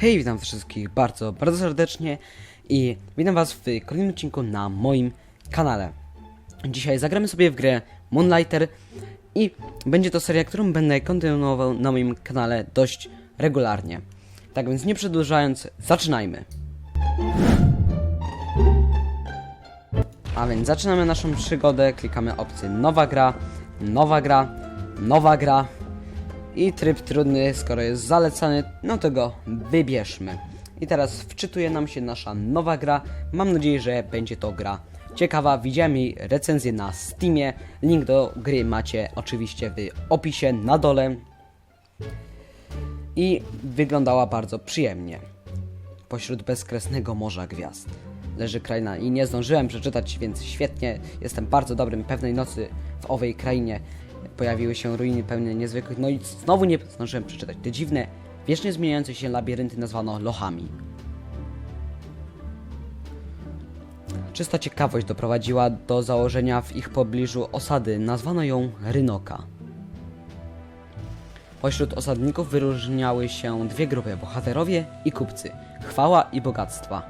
Hej, witam wszystkich bardzo, bardzo serdecznie i witam was w kolejnym odcinku na moim kanale. Dzisiaj zagramy sobie w grę Moonlighter i będzie to seria, którą będę kontynuował na moim kanale dość regularnie. Tak więc nie przedłużając, zaczynajmy. A więc zaczynamy naszą przygodę, klikamy opcję nowa gra, nowa gra, nowa gra i tryb trudny, skoro jest zalecany, no to go wybierzmy. I teraz wczytuje nam się nasza nowa gra. Mam nadzieję, że będzie to gra ciekawa. Widziałem jej recenzję na Steamie. Link do gry macie oczywiście w opisie na dole. I wyglądała bardzo przyjemnie. Pośród bezkresnego morza gwiazd leży kraina i nie zdążyłem przeczytać, więc świetnie. Jestem bardzo dobrym. Pewnej nocy w owej krainie pojawiły się ruiny pełne niezwykłych. No i znowu nie zdążyłem przeczytać. Te dziwne, wiecznie zmieniające się labirynty nazwano lochami. Czysta ciekawość doprowadziła do założenia w ich pobliżu osady. Nazwano ją Rynoka. Pośród osadników wyróżniały się dwie grupy: bohaterowie i kupcy, chwała i bogactwa.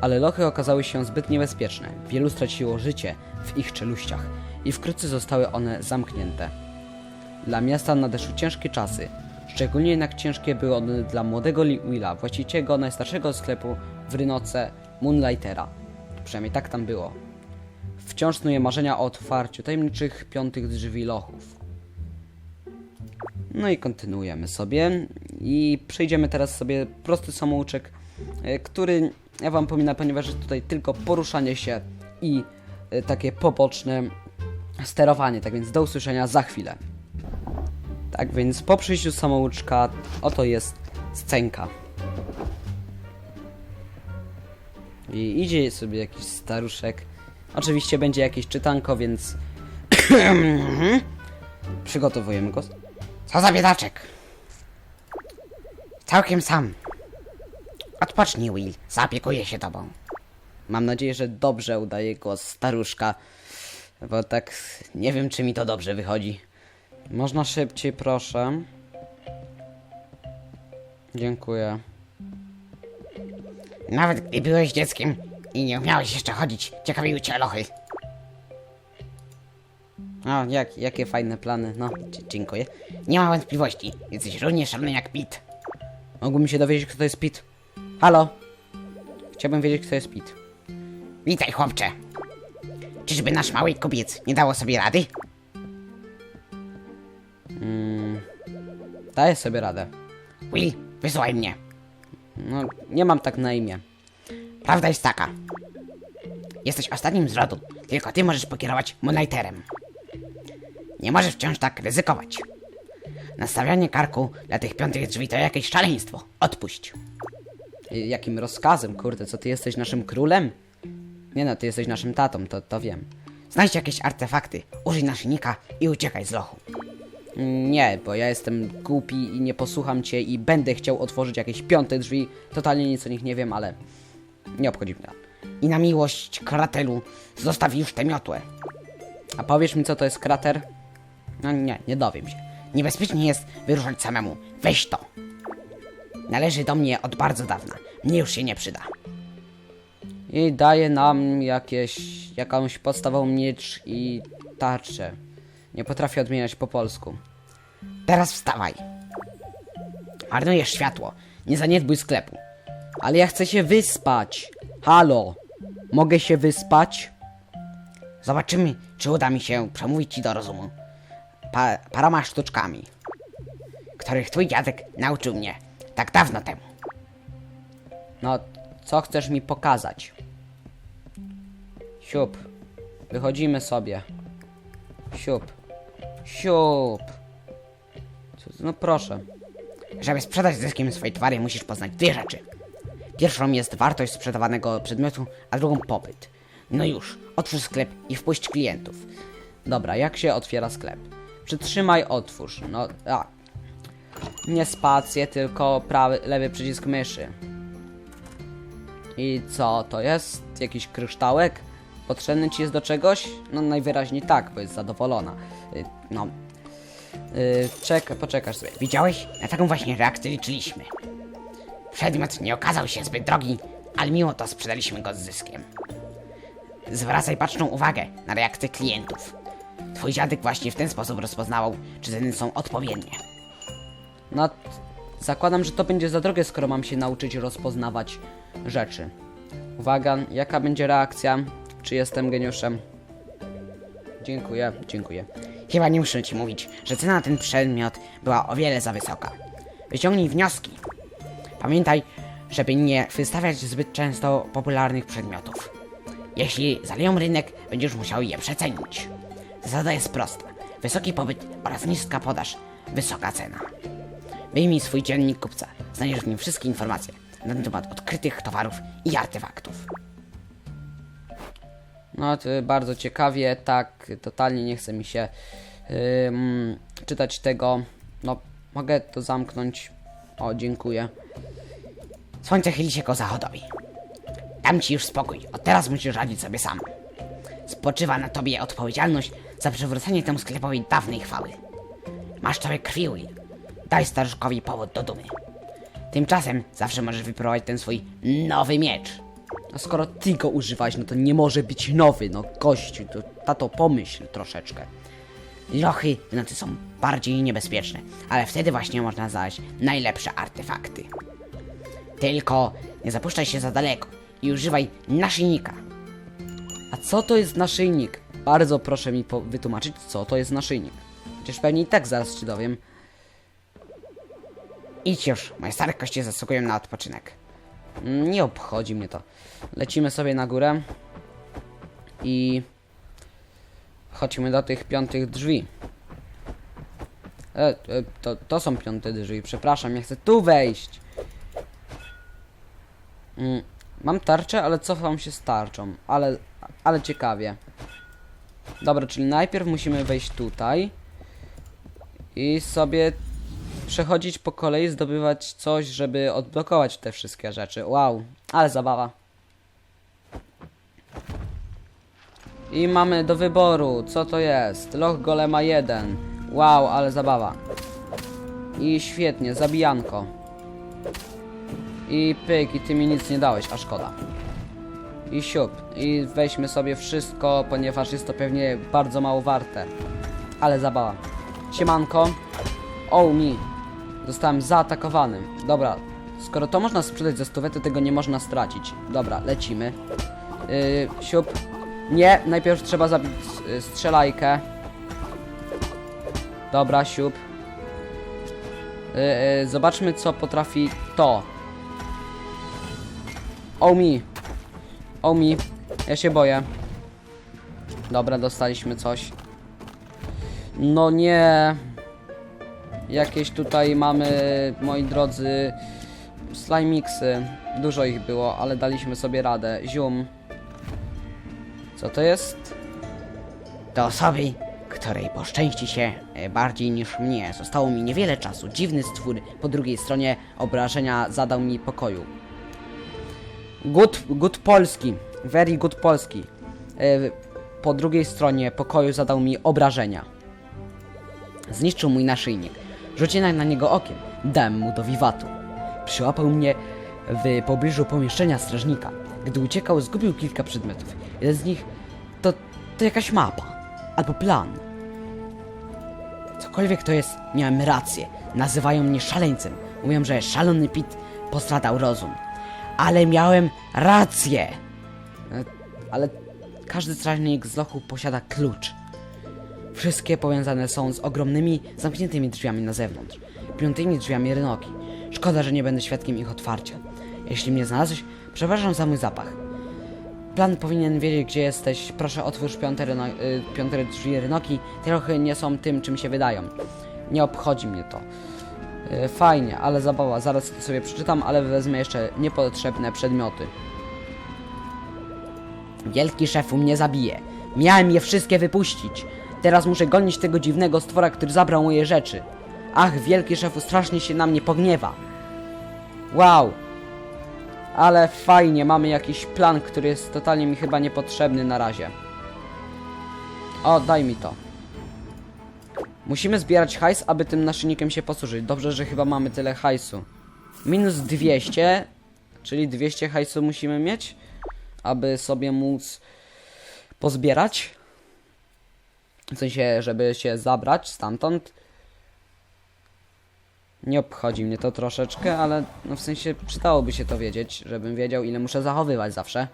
Ale lochy okazały się zbyt niebezpieczne. Wielu straciło życie w ich czeluściach i wkrótce zostały one zamknięte. Dla miasta nadeszły ciężkie czasy. Szczególnie jednak ciężkie były one dla młodego Willa, właściciela najstarszego sklepu w Rynoce Moonlightera. Przynajmniej tak tam było. Wciąż snuje marzenia o otwarciu tajemniczych piątych drzwi lochów. No i kontynuujemy sobie i przejdziemy teraz sobie prosty samouczek, e, który ja wam pomina, ponieważ jest tutaj tylko poruszanie się i e, takie poboczne sterowanie, tak więc do usłyszenia za chwilę. Tak więc po przyjściu samouczka oto jest scenka. I idzie sobie jakiś staruszek. Oczywiście będzie jakieś czytanko, więc przygotowujemy go. Co za biedaczek? Całkiem sam. Odpocznij, Will. Zaopiekuję się tobą. Mam nadzieję, że dobrze udaje głos staruszka, bo tak nie wiem, czy mi to dobrze wychodzi. Można szybciej, proszę. Dziękuję. Nawet gdy byłeś dzieckiem i nie umiałeś jeszcze chodzić, ciekawiły cię lochy. O, jak, jakie fajne plany. No, dziękuję. Nie ma wątpliwości. Jesteś równie szalony jak Pete. Mógłbym się dowiedzieć, kto to jest Pete. Halo? Chciałbym wiedzieć, kto jest Pete. Witaj, chłopcze. Czyżby nasz mały kupiec nie dało sobie rady? Daję sobie radę. Will, wysłuchaj mnie. No, nie mam tak na imię. Prawda jest taka. Jesteś ostatnim z rodu. Tylko ty możesz pokierować Moonlighterem. Nie możesz wciąż tak ryzykować. Nastawianie karku dla tych piątych drzwi to jakieś szaleństwo. Odpuść. Jakim rozkazem, kurde, co ty jesteś naszym królem? Nie no, ty jesteś naszym tatą, to, to wiem. Znajdź jakieś artefakty, użyj naszyjnika i uciekaj z lochu. Nie, bo ja jestem głupi i nie posłucham cię i będę chciał otworzyć jakieś piąte drzwi. Totalnie nic o nich nie wiem, ale nie obchodzi mnie. I na miłość kratelu zostaw już tę miotłę. A powiesz mi, co to jest krater? No nie, nie dowiem się. Niebezpiecznie jest wyruszać samemu. Weź to. Należy do mnie od bardzo dawna. Mnie już się nie przyda. I daje nam jakieś, jakąś podstawową miecz i tarczę. Nie potrafię odmieniać po polsku. Teraz wstawaj. Marnujesz światło. Nie zaniedbuj sklepu. Ale ja chcę się wyspać. Halo, mogę się wyspać? Zobaczymy, czy uda mi się przemówić ci do rozumu. Pa paroma sztuczkami, których twój dziadek nauczył mnie tak dawno temu. No, co chcesz mi pokazać? Siup. Wychodzimy sobie. Siup. Siup. No proszę. Żeby sprzedać zyskiem swojej twary, musisz poznać dwie rzeczy. Pierwszą jest wartość sprzedawanego przedmiotu, a drugą popyt. No już, otwórz sklep i wpuść klientów. Dobra, jak się otwiera sklep? Przytrzymaj, otwórz. No, a. Nie spację, tylko prawy, lewy przycisk myszy. I co to jest? Jakiś kryształek? Potrzebny ci jest do czegoś? No najwyraźniej tak, bo jest zadowolona. Y, No. Yy, czek, poczekasz sobie. Widziałeś? Na taką właśnie reakcję liczyliśmy. Przedmiot nie okazał się zbyt drogi, ale mimo to sprzedaliśmy go z zyskiem. Zwracaj baczną uwagę na reakcję klientów. Twój dziadek właśnie w ten sposób rozpoznawał, czy ceny są odpowiednie. No, zakładam, że to będzie za drogie, skoro mam się nauczyć rozpoznawać rzeczy. Uwaga, jaka będzie reakcja? Czy jestem geniuszem? Dziękuję, dziękuję. Chyba nie muszę ci mówić, że cena na ten przedmiot była o wiele za wysoka. Wyciągnij wnioski. Pamiętaj, żeby nie wystawiać zbyt często popularnych przedmiotów. Jeśli zaleją rynek, będziesz musiał je przecenić. Zasada jest prosta. Wysoki popyt oraz niska podaż, wysoka cena. Wyjmij swój dziennik kupca. Znajdziesz w nim wszystkie informacje na temat odkrytych towarów i artefaktów. No, bardzo ciekawie, tak, totalnie nie chce mi się ym, czytać tego. No, mogę to zamknąć. O, dziękuję. Słońce chyli się ku zachodowi. Dam ci już spokój. Od teraz musisz radzić sobie sam. Spoczywa na tobie odpowiedzialność za przywrócenie temu sklepowi dawnej chwały. Masz człowiek krwi, Will. Daj staruszkowi powód do dumy. Tymczasem zawsze możesz wypróbować ten swój nowy miecz. A skoro ty go używałeś, no to nie może być nowy, no gościu, to tato pomyśl troszeczkę. Lochy w nocy są bardziej niebezpieczne, ale wtedy właśnie można znaleźć najlepsze artefakty. Tylko nie zapuszczaj się za daleko i używaj naszyjnika. A co to jest naszyjnik? Bardzo proszę mi wytłumaczyć, co to jest naszyjnik. Chociaż pewnie i tak zaraz ci dowiem. Idź już, moje stare kości zasługują na odpoczynek. Nie obchodzi mnie to. Lecimy sobie na górę. I... Chodźmy do tych piątych drzwi. E, e, to, to są piąte drzwi, przepraszam, ja chcę tu wejść. Mm, mam tarczę, ale cofam się z tarczą, ale, ale ciekawie. Dobra, czyli najpierw musimy wejść tutaj. I sobie przechodzić po kolei, zdobywać coś, żeby odblokować te wszystkie rzeczy. Wow, ale zabawa. I mamy do wyboru, co to jest? Loch Golema 1. Wow, ale zabawa. I świetnie, zabijanko. I pyk, i ty mi nic nie dałeś, a szkoda. I siup. I weźmy sobie wszystko, ponieważ jest to pewnie bardzo mało warte. Ale zabawa. Siemanko. Oh mi. Zostałem zaatakowany. Dobra, skoro to można sprzedać za stówę, to tego nie można stracić. Dobra, lecimy. Yy, siup. Nie, najpierw trzeba zabić yy, strzelajkę. Dobra, siup. Yy, yy, zobaczmy, co potrafi to. Oh mi. Oh mi. Ja się boję. Dobra, dostaliśmy coś. No nie. Jakieś tutaj mamy, moi drodzy, slimiksy. Dużo ich było, ale daliśmy sobie radę. Zium. Co to jest? Do osoby, której poszczęści się e, bardziej niż mnie. Zostało mi niewiele czasu. Dziwny stwór po drugiej stronie obrażenia zadał mi pokoju. Good, good polski. Very good polski. E, Po drugiej stronie pokoju zadał mi obrażenia. Zniszczył mój naszyjnik. Rzuciłem na niego okiem. Dałem mu do wiwatu. Przyłapał mnie w pobliżu pomieszczenia strażnika. Gdy uciekał, zgubił kilka przedmiotów. Jeden z nich to, to jakaś mapa. Albo plan. Cokolwiek to jest, miałem rację. Nazywają mnie szaleńcem. Mówią, że szalony Pit postradał rozum. Ale miałem rację! E, Ale każdy strażnik z lochu posiada klucz. Wszystkie powiązane są z ogromnymi, zamkniętymi drzwiami na zewnątrz. Piątymi drzwiami rynoki. Szkoda, że nie będę świadkiem ich otwarcia. Jeśli mnie znalazłeś, przepraszam za mój zapach. Plan powinien wiedzieć, gdzie jesteś. Proszę otwórz piąte, ryno, y, piąte drzwi rynoki. Te lochy nie są tym, czym się wydają. Nie obchodzi mnie to. Y, fajnie, ale zabawa. Zaraz to sobie przeczytam, ale wezmę jeszcze niepotrzebne przedmioty. Wielki szefu mnie zabije. Miałem je wszystkie wypuścić. Teraz muszę gonić tego dziwnego stwora, który zabrał moje rzeczy. Ach, wielki szefu strasznie się na mnie pogniewa. Wow. Ale fajnie, mamy jakiś plan, który jest totalnie mi chyba niepotrzebny na razie. O, daj mi to. Musimy zbierać hajs, aby tym naszyjnikiem się posłużyć. Dobrze, że chyba mamy tyle hajsu. Minus 200, czyli 200 hajsu musimy mieć, aby sobie móc pozbierać. W sensie, żeby się zabrać stamtąd. Nie obchodzi mnie to troszeczkę, ale no w sensie przydałoby się to wiedzieć, żebym wiedział ile muszę zachowywać zawsze.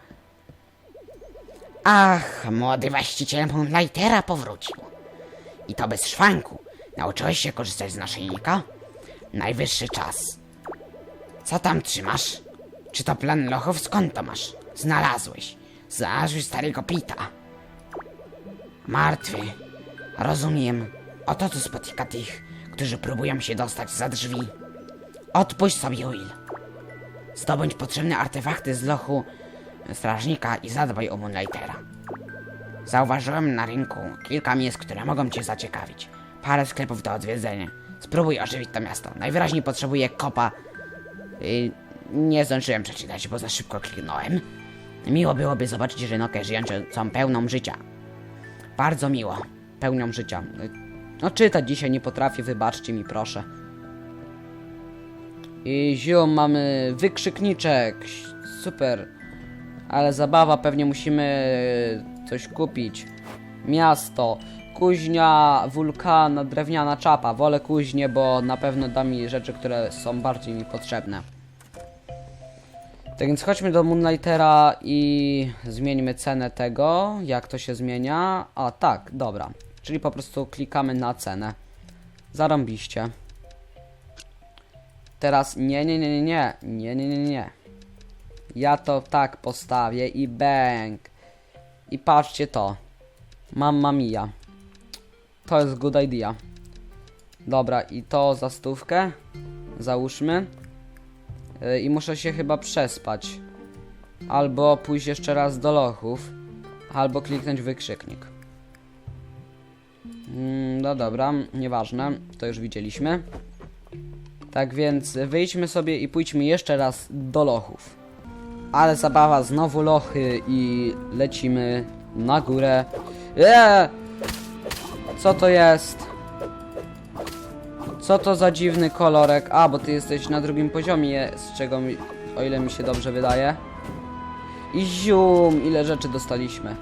Ach, młody właściciel Moonlightera powrócił. I to bez szwanku. Nauczyłeś się korzystać z naszyjnika? Najwyższy czas. Co tam trzymasz? Czy to plan lochów? Skąd to masz? Znalazłeś. Znalazłeś starego Pita. Martwy. Rozumiem. Oto co spotyka tych, którzy próbują się dostać za drzwi. Odpuść sobie, Will. Zdobądź potrzebne artefakty z lochu strażnika i zadbaj o Moonlightera. Zauważyłem na rynku kilka miejsc, które mogą cię zaciekawić. Parę sklepów do odwiedzenia. Spróbuj ożywić to miasto. Najwyraźniej potrzebuję kopa. Y, nie zdążyłem przeczytać, bo za szybko kliknąłem. Miło byłoby zobaczyć rynokę żyjącą pełną życia. Bardzo miło. Pełnią życia. No czytać dzisiaj nie potrafię, wybaczcie mi proszę. I ziom mamy wykrzykniczek. Super. Ale zabawa, pewnie musimy coś kupić. Miasto. Kuźnia, wulkana, drewniana czapa. Wolę kuźnię, bo na pewno da mi rzeczy, które są bardziej mi potrzebne. Tak więc chodźmy do Moonlightera i zmieńmy cenę tego, jak to się zmienia. A tak, dobra. Czyli po prostu klikamy na cenę. Zarąbiście. Teraz nie, nie, nie, nie, nie, nie, nie, nie, nie. Ja to tak postawię i bang. I patrzcie to. Mamma mia. To jest good idea. Dobra, i to za stówkę. Załóżmy. Y, I muszę się chyba przespać. Albo pójść jeszcze raz do lochów. Albo kliknąć wykrzyknik. Mm, no dobra, nieważne. To już widzieliśmy. Tak więc wyjdźmy sobie i pójdźmy jeszcze raz do lochów. Ale zabawa, znowu lochy i lecimy na górę. Eee! Co to jest? Co to za dziwny kolorek? A, bo ty jesteś na drugim poziomie, z czego mi, o ile mi się dobrze wydaje. I zium, ile rzeczy dostaliśmy.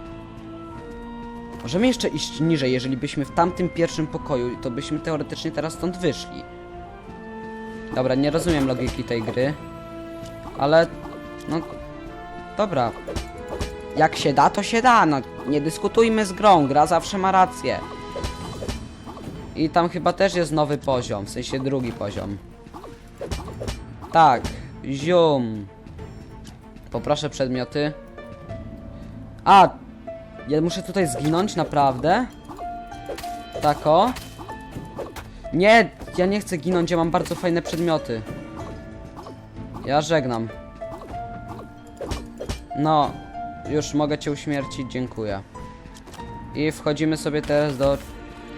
Możemy jeszcze iść niżej, jeżeli byśmy w tamtym pierwszym pokoju, to byśmy teoretycznie teraz stąd wyszli. Dobra, nie rozumiem logiki tej gry. Ale, no, dobra. Jak się da, to się da, no. Nie dyskutujmy z grą, gra zawsze ma rację. I tam chyba też jest nowy poziom, w sensie drugi poziom. Tak, zium. Poproszę przedmioty. A, ja muszę tutaj zginąć, naprawdę? Tako? Nie, ja nie chcę ginąć, ja mam bardzo fajne przedmioty. Ja żegnam. No, już mogę cię uśmiercić, dziękuję. I wchodzimy sobie teraz do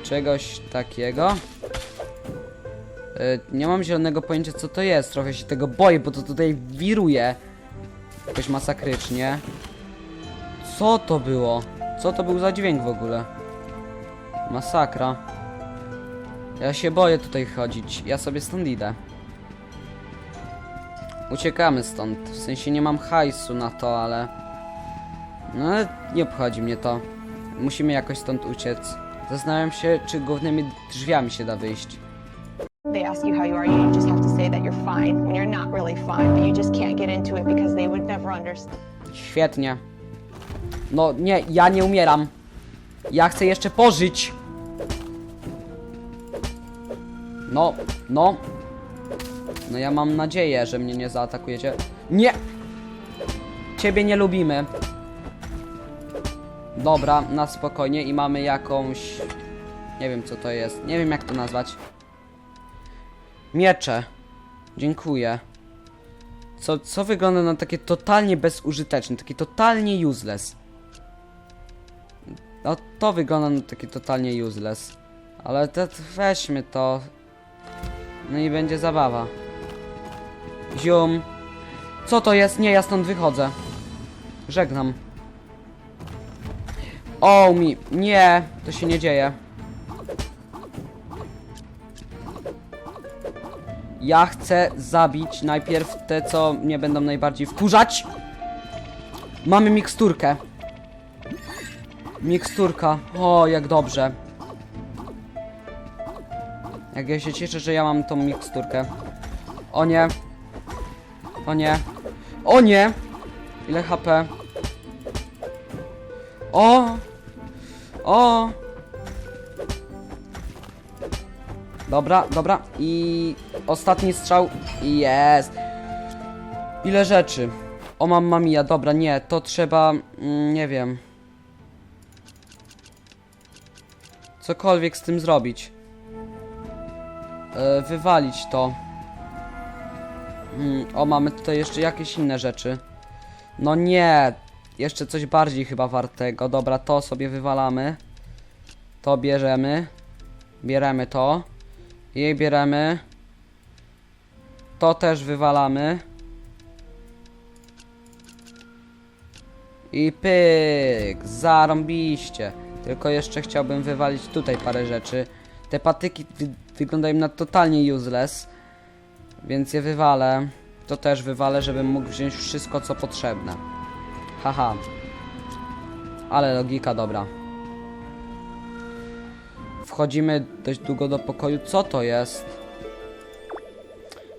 czegoś takiego. Y, nie mam zielonego pojęcia co to jest, trochę się tego boję, bo to tutaj wiruje. Jakoś masakrycznie. Co to było? Co to był za dźwięk w ogóle? Masakra. Ja się boję tutaj chodzić. Ja sobie stąd idę. Uciekamy stąd. W sensie nie mam hajsu na to, ale... No ale nie obchodzi mnie to. Musimy jakoś stąd uciec. Zastanawiam się, czy głównymi drzwiami się da wyjść. they ask you how you are, you just have to say that you're fine when you're not really fine, but you just can't get into it because they would never understand. Świetnie. No nie, ja nie umieram. Ja chcę jeszcze pożyć. No, no. No ja mam nadzieję, że mnie nie zaatakujecie. Nie! Ciebie nie lubimy. Dobra, na spokojnie i mamy jakąś... Nie wiem co to jest. Nie wiem jak to nazwać. Miecze. Dziękuję. Co, co wygląda na takie totalnie bezużyteczne, takie totalnie useless. No to wygląda na taki totalnie useless. Ale te, weźmy to. No i będzie zabawa. Zium. Co to jest? Nie, ja stąd wychodzę. Żegnam. O mi. Nie, to się nie dzieje. Ja chcę zabić najpierw te, co mnie będą najbardziej wkurzać. Mamy miksturkę. Miksturka. O, jak dobrze. Jak ja się cieszę, że ja mam tą miksturkę. O nie. O nie. O nie! Ile HP? O! O! Dobra, dobra. I ostatni strzał. Jest. Ile rzeczy? O, mam mamia. Dobra, nie. To trzeba... Mm, nie wiem. Cokolwiek z tym zrobić. E, wywalić to. Mm, o, mamy tutaj jeszcze jakieś inne rzeczy. No nie. Jeszcze coś bardziej chyba wartego. Dobra, to sobie wywalamy. To bierzemy. Bieremy to. Jej bieremy. To też wywalamy. I pyk! Zarąbiście. Tylko jeszcze chciałbym wywalić tutaj parę rzeczy. Te patyki wy wyglądają na totalnie useless. Więc je wywalę. To też wywalę, żebym mógł wziąć wszystko co potrzebne. Haha. Ale logika dobra. Wchodzimy dość długo do pokoju. Co to jest?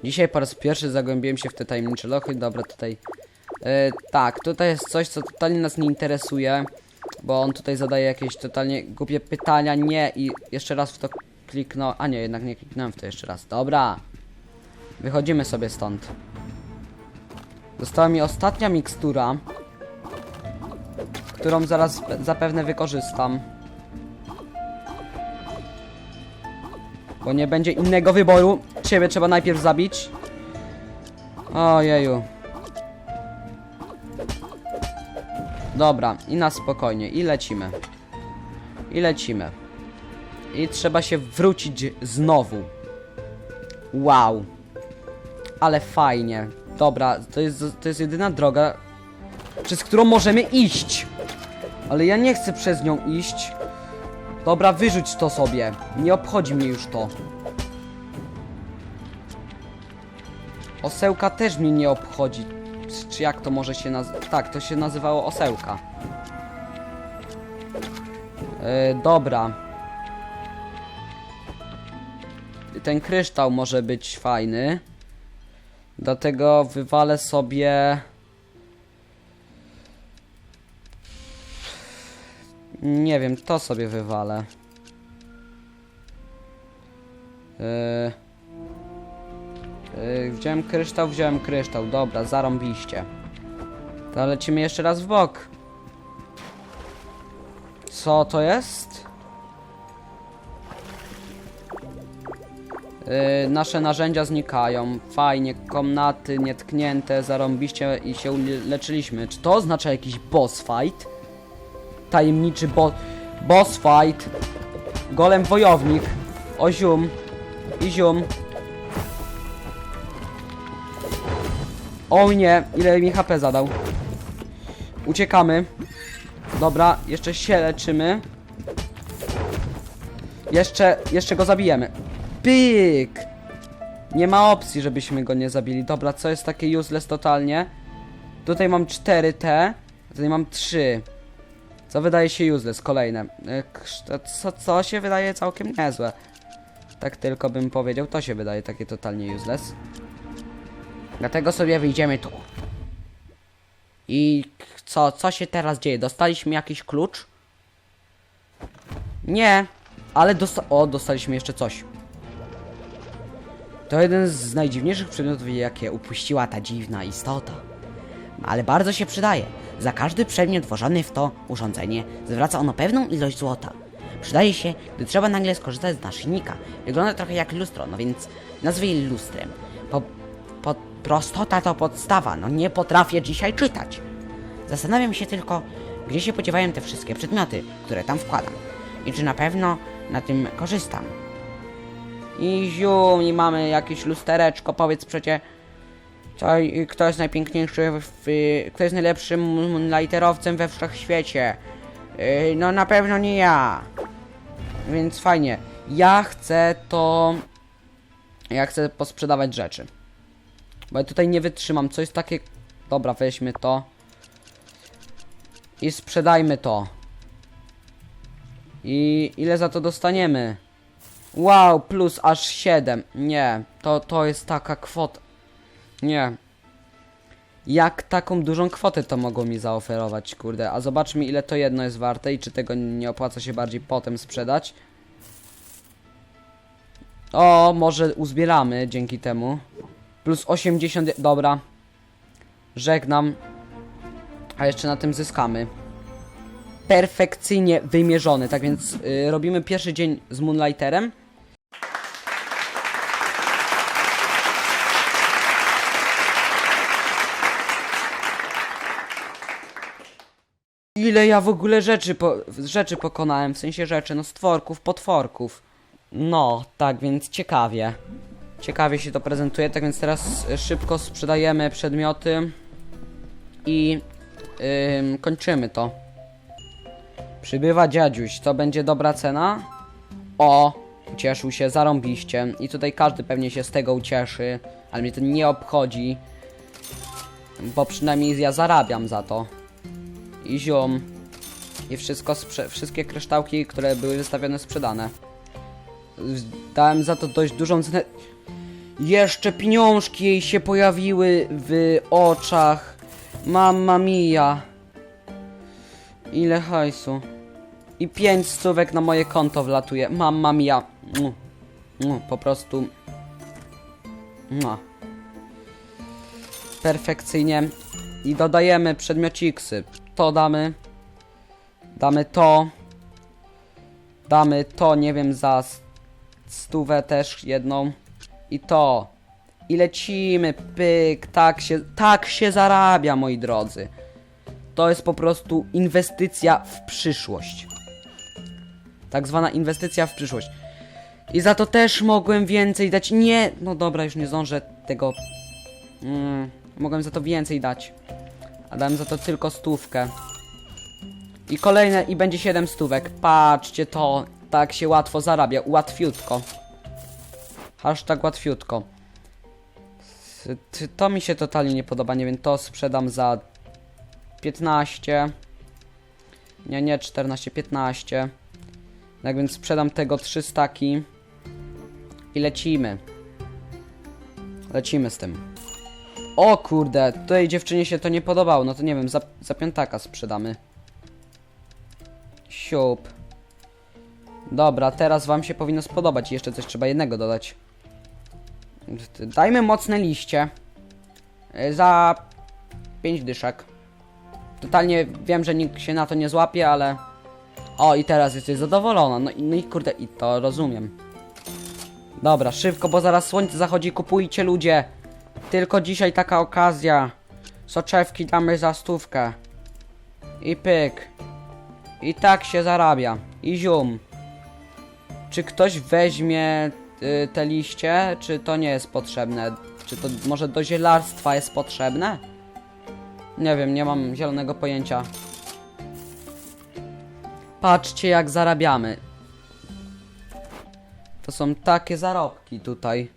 Dzisiaj po raz pierwszy zagłębiłem się w te tajemnicze lochy. Dobra, tutaj... E, tak, tutaj jest coś, co totalnie nas nie interesuje. Bo on tutaj zadaje jakieś totalnie głupie pytania. Nie, i jeszcze raz w to kliknął. A nie, jednak nie kliknąłem w to jeszcze raz. Dobra. Wychodzimy sobie stąd. Została mi ostatnia mikstura, którą zaraz pe- zapewne wykorzystam. Bo nie będzie innego wyboru. Ciebie trzeba najpierw zabić. Ojeju. Dobra, i na spokojnie, i lecimy. I lecimy. I trzeba się wrócić znowu. Wow. Ale fajnie. Dobra, to jest, to jest jedyna droga, przez którą możemy iść. Ale ja nie chcę przez nią iść. Dobra, wyrzuć to sobie. Nie obchodzi mnie już to. Osełka też mnie nie obchodzi. Jak to może się nazywać? Tak, to się nazywało osełka. Yy, dobra. Ten kryształ może być fajny. Dlatego wywalę sobie... Nie wiem, to sobie wywalę. Yy... Yy, wziąłem kryształ, wziąłem kryształ. Dobra, zarąbiście. To lecimy jeszcze raz w bok. Co to jest? Yy, nasze narzędzia znikają. Fajnie, komnaty nietknięte, zarąbiście i się leczyliśmy. Czy to oznacza jakiś boss fight? Tajemniczy bo boss fight. Golem wojownik. O zium. O nie, ile mi HP zadał. Uciekamy. Dobra, jeszcze się leczymy. Jeszcze, jeszcze go zabijemy. Pyk! Nie ma opcji, żebyśmy go nie zabili. Dobra, co jest takie useless totalnie? Tutaj mam 4T, tutaj mam 3. Co wydaje się useless? Kolejne. E, Co, co się wydaje całkiem niezłe. Tak tylko bym powiedział, to się wydaje takie totalnie useless. Dlatego sobie wyjdziemy tu. I co, co się teraz dzieje? Dostaliśmy jakiś klucz? Nie, ale dosta o, dostaliśmy jeszcze coś. To jeden z najdziwniejszych przedmiotów, jakie upuściła ta dziwna istota. Ale bardzo się przydaje. Za każdy przedmiot włożony w to urządzenie zwraca ono pewną ilość złota. Przydaje się, gdy trzeba nagle skorzystać z naszyjnika. Wygląda trochę jak lustro, no więc nazwę je lustrem. Po, po, prostota to podstawa, no nie potrafię dzisiaj czytać. Zastanawiam się tylko, gdzie się podziewają te wszystkie przedmioty, które tam wkładam. I czy na pewno na tym korzystam. I zium, i mamy jakieś lustereczko, powiedz przecie, co, kto jest najpiękniejszy, w, kto jest najlepszym moonlighterowcem we wszechświecie. Yy, no na pewno nie ja. Więc fajnie. Ja chcę to Ja chcę posprzedawać rzeczy. Bo ja tutaj nie wytrzymam. Coś takie... Dobra, weźmy to. I sprzedajmy to. I ile za to dostaniemy? Wow, plus aż 7. Nie, to, to jest taka kwota. Nie. Jak taką dużą kwotę to mogą mi zaoferować, kurde. A zobaczmy ile to jedno jest warte i czy tego nie opłaca się bardziej potem sprzedać. O, może uzbieramy dzięki temu. Plus 80, dobra. Żegnam. A jeszcze na tym zyskamy. Perfekcyjnie wymierzony, tak więc y, robimy pierwszy dzień z Moonlighterem. Ile ja w ogóle rzeczy, po, rzeczy pokonałem, w sensie rzeczy, no stworków, potworków. No, tak więc ciekawie. Ciekawie się to prezentuje, tak więc teraz y, szybko sprzedajemy przedmioty i ym, kończymy to. Przybywa dziadziuś, to będzie dobra cena? O, ucieszył się, zarąbiście. I tutaj każdy pewnie się z tego ucieszy, ale mnie to nie obchodzi. Bo przynajmniej ja zarabiam za to. I ziom. I wszystko, wszystkie kryształki, które były wystawione, sprzedane. Dałem za to dość dużą cenę. Jeszcze pieniążki jej się pojawiły w oczach. Mamma mia. Ile hajsu? I pięć stówek na moje konto wlatuje. Mamma mia. Po prostu. Perfekcyjnie. I dodajemy przedmiociksy. To damy. Damy to. Damy to, nie wiem, za stówę też jedną. I to. I lecimy, pyk, tak się, tak się zarabia, moi drodzy. To jest po prostu inwestycja w przyszłość. Tak zwana inwestycja w przyszłość. I za to też mogłem więcej dać. Nie, no dobra, już nie zdążę tego. Mm, mogłem za to więcej dać. A dałem za to tylko stówkę. I kolejne, i będzie 7 stówek. Patrzcie to, tak się łatwo zarabia, łatwiutko. Hashtag łatwiutko. T- To mi się totalnie nie podoba, nie wiem, to sprzedam za 15. Nie, nie, 14, 15. Tak więc sprzedam tego 3 staki. I lecimy. Lecimy z tym. O kurde, tej dziewczynie się to nie podobało, no to nie wiem, za, za piątaka sprzedamy. Siup. Dobra, teraz wam się powinno spodobać. Jeszcze coś trzeba jednego dodać. Dajmy mocne liście. Y, Za 5 dyszek. Totalnie wiem, że nikt się na to nie złapie, ale... O, i teraz jesteś zadowolona. No i, no i kurde, i to rozumiem. Dobra, szybko, bo zaraz słońce zachodzi. Kupujcie ludzie. Tylko dzisiaj taka okazja. Soczewki damy za stówkę. I pyk. I tak się zarabia. I zium. Czy ktoś weźmie te liście, czy to nie jest potrzebne? Czy to może do zielarstwa jest potrzebne? Nie wiem, nie mam zielonego pojęcia. Patrzcie jak zarabiamy. To są takie zarobki tutaj.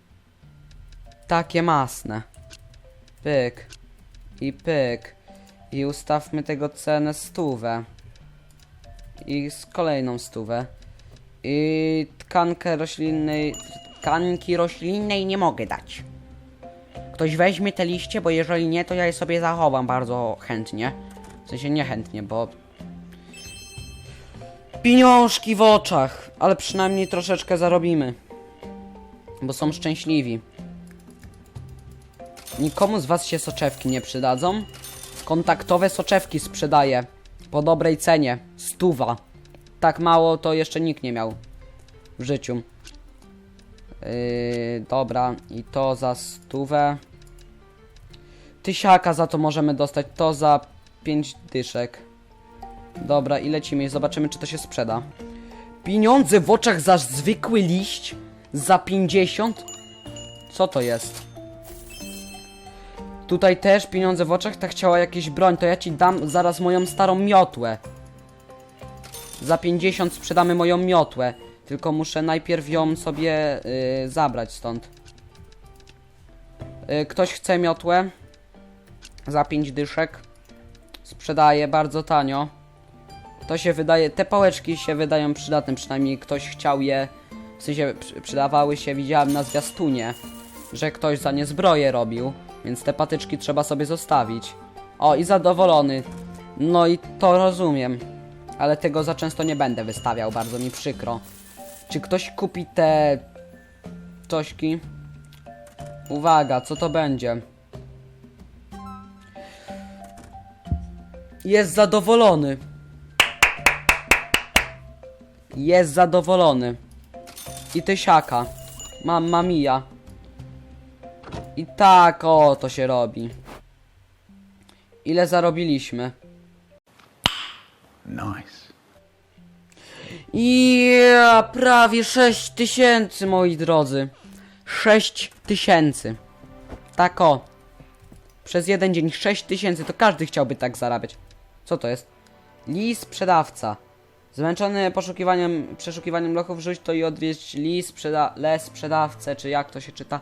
Takie masne. Pyk. I pyk. I ustawmy tego cenę stówę. I z kolejną stówę. I tkankę roślinnej. Tkanki roślinnej nie mogę dać. Ktoś weźmie te liście, bo jeżeli nie, to ja je sobie zachowam bardzo chętnie. W sensie niechętnie, bo. Pieniążki w oczach, ale przynajmniej troszeczkę zarobimy. Bo są szczęśliwi. Nikomu z was się soczewki nie przydadzą? Kontaktowe soczewki sprzedaję. Po dobrej cenie. Stuwa. Tak mało to jeszcze nikt nie miał. W życiu. Yy, dobra, i to za stówę. Tysiaka za to możemy dostać. To za 5 dyszek. Dobra, i lecimy i zobaczymy, czy to się sprzeda. Pieniądze w oczach za zwykły liść? Za 50? Co to jest? Tutaj też pieniądze w oczach, tak chciała jakieś broń, to ja ci dam zaraz moją starą miotłę. Za 50 sprzedamy moją miotłę. Tylko muszę najpierw ją sobie yy, zabrać stąd. Y, Ktoś chce miotłę za 5 dyszek. Sprzedaje bardzo tanio. To się wydaje, te pałeczki się wydają przydatne, przynajmniej ktoś chciał je, w sensie przy- przydawały się, widziałem na zwiastunie, że ktoś za nie zbroję robił, więc te patyczki trzeba sobie zostawić. O, i zadowolony. No i to rozumiem, ale tego za często nie będę wystawiał, bardzo mi przykro. Czy ktoś kupi te tośki? Uwaga, co to będzie? Jest zadowolony. Jest zadowolony. I tysiaka. Mamma mia. I tak o to się robi. Ile zarobiliśmy? Nice. Ja, prawie 6 tysięcy, moi drodzy. 6 tysięcy. Tak o. Przez jeden dzień 6 tysięcy, to każdy chciałby tak zarabiać. Co to jest? Lis sprzedawca. Zmęczony poszukiwaniem, przeszukiwaniem lochów, rzuć to i odwieźć lis, sprzeda sprzedawcę, czy jak to się czyta,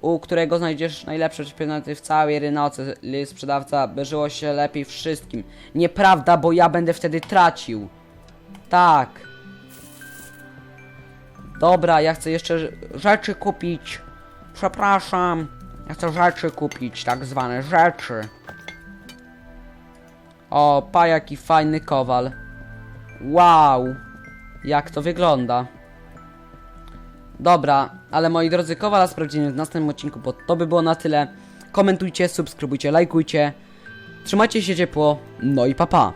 u którego znajdziesz najlepsze przedmioty w całej rynoce. Lis sprzedawca, żyło się lepiej wszystkim. Nieprawda, bo ja będę wtedy tracił. Tak. Dobra, ja chcę jeszcze rz- rzeczy kupić. Przepraszam. Ja chcę rzeczy kupić, tak zwane rzeczy. O, pa jaki fajny kowal. Wow. Jak to wygląda. Dobra, ale moi drodzy, kowala sprawdzimy w następnym odcinku, bo to by było na tyle. Komentujcie, subskrybujcie, lajkujcie. Trzymajcie się ciepło, no i papa. Pa.